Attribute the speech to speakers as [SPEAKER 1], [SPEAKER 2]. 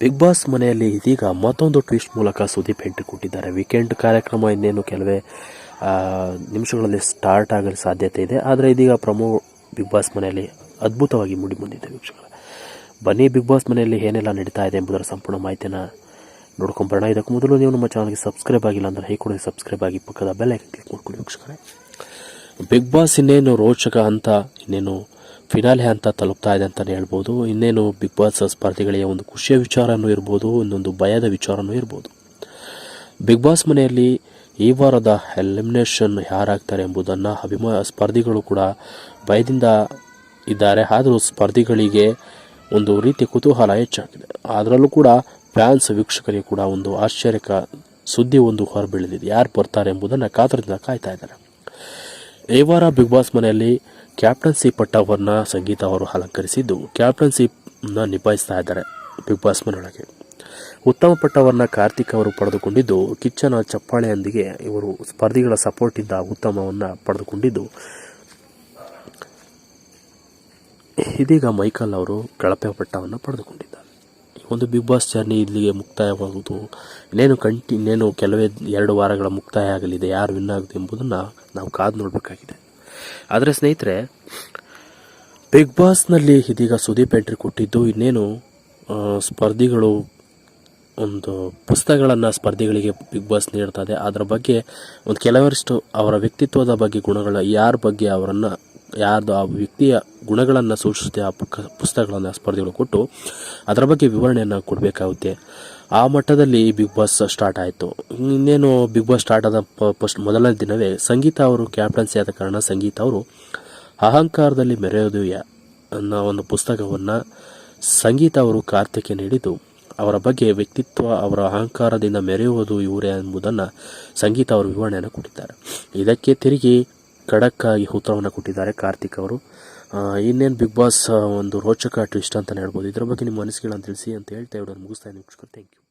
[SPEAKER 1] Big Boss ಮನೆಯಲ್ಲಿ ಇದೀಗ ಮತ್ತೊಂದು ಟ್ವಿಸ್ಟ್ ಮೂಲಕ ಸುದೀಪ್ ಎಂಟ್ರಿ ಕೊಟ್ಟಿದ್ದಾರೆ. ವೀಕೆಂಡ್ ಕಾರ್ಯಕ್ರಮ ಇನ್ನೇನು ಕೆಲವೇ ನಿಮಿಷಗಳಲ್ಲಿ ಸ್ಟಾರ್ಟ್ ಆಗಲು ಸಾಧ್ಯತೆ ಇದೆ. ಆದರೆ ಇದೀಗ ಪ್ರಮೋ ಬಿಗ್ ಬಾಸ್ ಮನೆಯಲ್ಲಿ ಅದ್ಭುತವಾಗಿ ಮೂಡಿ ಬಂದಿದೆ ವೀಕ್ಷಕರು. ಬನ್ನಿ ಬಿಗ್ ಬಾಸ್ ಮನೆಯಲ್ಲಿ ಏನೆಲ್ಲ ನಡೀತಾ ಇದೆ ಎಂಬುದರ ಸಂಪೂರ್ಣ ಮಾಹಿತಿಯನ್ನು ನೋಡ್ಕೊಂಬರೋಣ. ಇದಕ್ಕೂ ಮೊದಲು ನೀವು ನಮ್ಮ ಚಾನಲ್ಗೆ ಸಬ್ಸ್ಕ್ರೈಬ್ ಆಗಿಲ್ಲ ಅಂದರೆ ಹೇಗೆ ಸಬ್ಸ್ಕ್ರೈಬ್ ಆಗಿ ಪಕ್ಕದ ಬೆಲ್ಲೈಕನ್ ಕ್ಲಿಕ್ ಮಾಡ್ಕೊಳ್ಳಿ ವೀಕ್ಷಕರೇ. ಬಿಗ್ ಬಾಸ್ ಇನ್ನೇನು ರೋಚಕ ಅಂತ ಇನ್ನೇನು ಫಿನಾಲೆ ಅಂತ ತಲುಪ್ತಾ ಇದೆ ಅಂತಲೇ ಹೇಳ್ಬೋದು. ಇನ್ನೇನು ಬಿಗ್ ಬಾಸ್ ಸ್ಪರ್ಧಿಗಳಿಗೆ ಒಂದು ಖುಷಿಯ ವಿಚಾರನೂ ಇರ್ಬೋದು, ಇನ್ನೊಂದು ಭಯದ ವಿಚಾರನೂ ಇರ್ಬೋದು. ಬಿಗ್ ಬಾಸ್ ಮನೆಯಲ್ಲಿ ಈ ವಾರದ ಎಲಿಮಿನೇಷನ್ ಯಾರಾಗ್ತಾರೆ ಎಂಬುದನ್ನು ಅಭಿಮಾ, ಸ್ಪರ್ಧಿಗಳು ಕೂಡ ಭಯದಿಂದ ಇದ್ದಾರೆ. ಆದರೂ ಸ್ಪರ್ಧಿಗಳಿಗೆ ಒಂದು ರೀತಿ ಕುತೂಹಲ ಹೆಚ್ಚಾಗಿದೆ. ಅದರಲ್ಲೂ ಕೂಡ ಫ್ಯಾನ್ಸ್ ವೀಕ್ಷಕರಿಗೆ ಕೂಡ ಒಂದು ಆಶ್ಚರ್ಯಕ ಸುದ್ದಿ ಒಂದು ಹೊರಬೀಳಿದಿದೆ ಯಾರು ಬರ್ತಾರೆ ಎಂಬುದನ್ನು ಕಾತರದಿಂದ ಕಾಯ್ತಾ ಇದ್ದಾರೆ. ಈ ವಾರ ಬಿಗ್ ಬಾಸ್ ಮನೆಯಲ್ಲಿ ಕ್ಯಾಪ್ಟನ್ಸಿ ಪಟ್ಟವರನ್ನ ಸಂಗೀತ ಅವರು ಅಲಂಕರಿಸಿದ್ದು ಕ್ಯಾಪ್ಟನ್ಸಿನ ನಿಭಾಯಿಸ್ತಾ ಇದ್ದಾರೆ ಬಿಗ್ ಬಾಸ್ ಮನೆಯೊಳಗೆ. ಉತ್ತಮ ಪಟ್ಟವರನ್ನ ಕಾರ್ತಿಕ್ ಅವರು ಪಡೆದುಕೊಂಡಿದ್ದು, ಕಿಚ್ಚನ ಚಪ್ಪಾಳೆಯೊಂದಿಗೆ ಇವರು ಸ್ಪರ್ಧಿಗಳ ಸಪೋರ್ಟಿಂದ ಉತ್ತಮವನ್ನು ಪಡೆದುಕೊಂಡಿದ್ದು. ಇದೀಗ ಮೈಕಲ್ ಅವರು ಕಳಪೆ ಪಟ್ಟವನ್ನು ಪಡೆದುಕೊಂಡಿದ್ದಾರೆ. ಒಂದು ಬಿಗ್ ಬಾಸ್ ಜರ್ನಿ ಇಲ್ಲಿಗೆ ಮುಕ್ತಾಯವಾಗುವುದು. ಇನ್ನೇನು ಕಂಟಿ, ಇನ್ನೇನು ಕೆಲವೇ ಎರಡು ವಾರಗಳ ಮುಕ್ತಾಯ ಆಗಲಿದೆ, ಯಾರು ವಿನ್ ಆಗುತ್ತೆ ಎಂಬುದನ್ನು ನಾವು ಕಾದು ನೋಡಬೇಕಾಗಿದೆ. ಆದರೆ ಸ್ನೇಹಿತರೆ, ಬಿಗ್ ಬಾಸ್ನಲ್ಲಿ ಇದೀಗ ಸುದೀಪ್ ಎಂಟ್ರಿ ಕೊಟ್ಟಿದ್ದು, ಇನ್ನೇನು ಸ್ಪರ್ಧಿಗಳು, ಒಂದು ಪುಸ್ತಕಗಳನ್ನು ಸ್ಪರ್ಧಿಗಳಿಗೆ ಬಿಗ್ ಬಾಸ್ ನೀಡ್ತದೆ ಅದರ ಬಗ್ಗೆ ಒಂದು ಕೆಲವರಿಷ್ಟು ಅವರ ವ್ಯಕ್ತಿತ್ವದ ಬಗ್ಗೆ, ಗುಣಗಳ, ಯಾರ ಬಗ್ಗೆ ಅವರನ್ನು ಯಾರ್ದು ಆ ವ್ಯಕ್ತಿಯ ಗುಣಗಳನ್ನು ಸೂಚಿಸುತ್ತೆ, ಆ ಪುಕ್ಕ ಪುಸ್ತಕಗಳನ್ನು, ಸ್ಪರ್ಧೆಗಳು ಕೊಟ್ಟು ಅದರ ಬಗ್ಗೆ ವಿವರಣೆಯನ್ನು ಕೊಡಬೇಕಾಗುತ್ತೆ. ಆ ಮಟ್ಟದಲ್ಲಿ ಬಿಗ್ ಬಾಸ್ ಸ್ಟಾರ್ಟ್ ಆಯಿತು. ಇನ್ನೇನು ಬಿಗ್ ಬಾಸ್ ಸ್ಟಾರ್ಟ್ ಆದ ಫಸ್ಟ್ ಮೊದಲನೇ ದಿನವೇ ಸಂಗೀತ ಅವರು ಕ್ಯಾಪ್ಟನ್ಸಿ ಆದ ಕಾರಣ ಸಂಗೀತ ಅವರು ಅಹಂಕಾರದಲ್ಲಿ ಮೆರೆಯೋದು ಅನ್ನೋ ಒಂದು ಪುಸ್ತಕವನ್ನು ಸಂಗೀತ ಅವರು ಕಾರ್ತಿಕ್ಗೆ ನೀಡಿದ್ದು. ಅವರ ಬಗ್ಗೆ ವ್ಯಕ್ತಿತ್ವ, ಅವರ ಅಹಂಕಾರದಿಂದ ಮೆರೆಯುವುದು ಇವರೇ ಎಂಬುದನ್ನು ಸಂಗೀತ ಅವರು ವಿವರಣೆಯನ್ನು ಕೊಟ್ಟಿದ್ದಾರೆ. ಇದಕ್ಕೆ ತಿರುಗಿ ಖಡಕ್ಕಾಗಿ ಉತ್ತರವನ್ನು ಕೊಟ್ಟಿದ್ದಾರೆ ಕಾರ್ತಿಕ್ ಅವರು. ಇನ್ನೇನು ಬಿಗ್ ಬಾಸ್ ಒಂದು ರೋಚಕ ಟ್ವಿಸ್ಟ್ ಅಂತಲೇ ಹೇಳ್ಬೋದು. ಇದರ ಬಗ್ಗೆ ನಿಮ್ಮ ಅನಿಸಿಕೆಗಳನ್ನು ತಿಳಿಸಿ ಅಂತ ಹೇಳ್ತಾ ಇವ್ರು ಮುಗಿಸ್ತಾ ಇದ್ದೀನಿ ಥ್ಯಾಂಕ್ ಯು